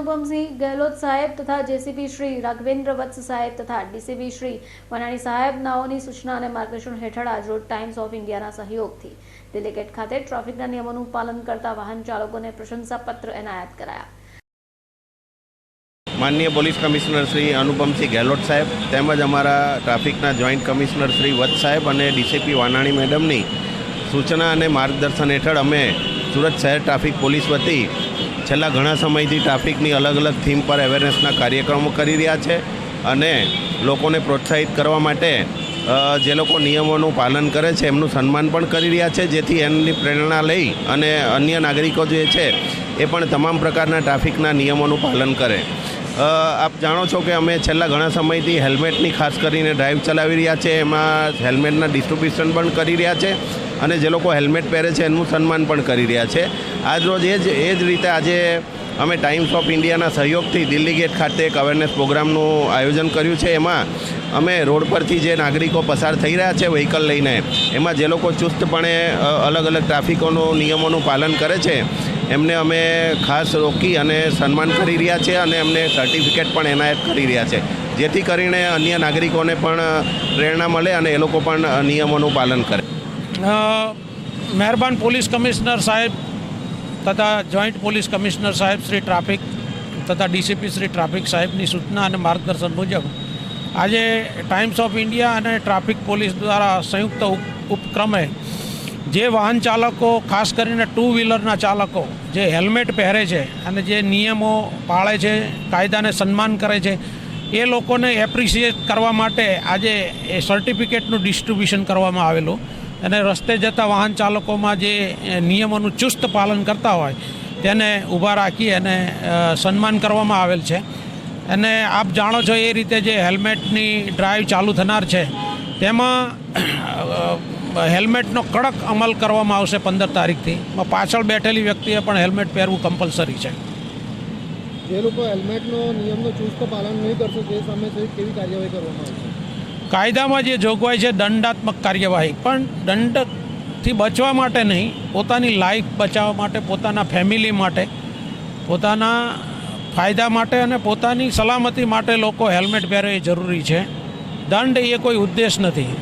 અનુપમસિંહ ગેહલોત સાહેબ તથા જેસીપી શ્રી રાઘવેન્દ્ર વત્સ સાહેબ તથા ડીસીપી શ્રી વનાણી સાહેબ નાઓની સૂચના અને માર્ગદર્શન હેઠળ આજરોજ ટાઈમ્સ ઓફ ઇન્ડિયાના સહયોગથી ડેલિગેટ ખાતે ટ્રાફિકના નિયમોનું પાલન કરતા વાહન ચાલકોને પ્રશંસાપત્ર એનાયત કરાયા. માનનીય પોલીસ કમિશનર શ્રી અનુપમસિંહ ગેહલોત સાહેબ તેમજ અમારા ટ્રાફિકના જોઈન્ટ કમિશનર શ્રી વત્સ સાહેબ અને ડીસીપી વાનાણી મેડમની સૂચના અને માર્ગદર્શન હેઠળ અમે સુરત શહેર ટ્રાફિક પોલીસ વતી છેલ્લા ઘણા સમયથી ટ્રાફિકની અલગ અલગ થીમ પર અવેરનેસના કાર્યક્રમો કરી રહ્યા છે અને લોકોને પ્રોત્સાહિત કરવા માટે જે લોકો નિયમોનું પાલન કરે છે એમનું સન્માન પણ કરી રહ્યા છે, જેથી એમની પ્રેરણા લઈ અને અન્ય નાગરિકો જે છે એ પણ તમામ પ્રકારના ટ્રાફિકના નિયમોનું પાલન કરે. આપ જાણો છો કે અમે છેલ્લા ઘણા સમયથી હેલ્મેટની ખાસ કરીને ડ્રાઈવ ચલાવી રહ્યા છે, એમાં હેલ્મેટના ડિસ્ટ્રીબ્યુશન પણ કરી રહ્યા છે અને જે લોકો હેલ્મેટ પહેરે છે એનું સન્માન પણ કરી રહ્યા છે. આજ રોજ એ જ એ જ રીતે આજે અમે ટાઈમ્સ ઓફ ઇન્ડિયાના સહયોગથી દિલ્હી ગેટ ખાતે એક અવેરનેસ પ્રોગ્રામનું આયોજન કર્યું છે. એમાં અમે રોડ પરથી જે નાગરિકો પસાર થઈ રહ્યા છે વ્હીકલ લઈને, એમાં જે લોકો ચુસ્તપણે અલગ અલગ ટ્રાફિકોનું, નિયમોનું પાલન કરે છે, એમને અમે ખાસ રોકી અને સન્માન કરી રહ્યા છે અને એમને સર્ટિફિકેટ પણ એનાયત કરી રહ્યા છે. જેથી કરીને અન્ય નાગરિકોને પણ પ્રેરણા મળે અને એ લોકો પણ નિયમોનું પાલન કરે. મહેરબાન પોલીસ કમિશનર સાહેબ તથા જોઈન્ટ પોલીસ કમિશનર સાહેબ શ્રી ટ્રાફિક તથા ડીસીપી શ્રી ટ્રાફિક સાહેબની સૂચના અને માર્ગદર્શન મુજબ આજે ટાઈમ્સ ઓફ ઇન્ડિયા અને ટ્રાફિક પોલીસ દ્વારા સંયુક્ત ઉપ- ઉપક્રમે જે વાહન ચાલકો, ખાસ કરીને ટુ વ્હીલરના ચાલકો, જે હેલ્મેટ પહેરે છે અને જે નિયમો પાળે છે, કાયદાને સન્માન કરે છે, એ લોકોને એપ્રિશિએટ કરવા માટે આજે એ સર્ટિફિકેટનું ડિસ્ટ્રીબ્યુશન કરવામાં આવેલું. અને રસ્તે જતા વાહન ચાલકોમાં જે નિયમોનું ચુસ્ત પાલન કરતા હોય, તેને ઊભા રાખી અને સન્માન કરવામાં આવેલ છે. અને આપ જાણો છો એ રીતે જે હેલ્મેટની ડ્રાઈવ ચાલુ થનાર છે, તેમાં હેલ્મેટનો કડક અમલ કરવામાં આવશે પંદર તારીખથી. પાછળ બેઠેલી વ્યક્તિએ પણ હેલ્મેટ પહેરવું કમ્પલસરી છે. જે લોકો હેલ્મેટનો, નિયમનો ચુસ્ત પાલન નહીં કરશે, તે સામે કેવી કાર્યવાહી કરવામાં આવશે? કાયદામાં જે જોગવાઈ છે, દંડાત્મક કાર્યવાહી. પણ દંડથી બચવા માટે નહીં, પોતાની લાઈફ બચાવવા માટે, પોતાના ફેમિલી માટે, પોતાના ફાયદા માટે અને પોતાની સલામતી માટે લોકો હેલ્મેટ પહેરે એ જરૂરી છે. દંડ એ કોઈ ઉદ્દેશ નથી.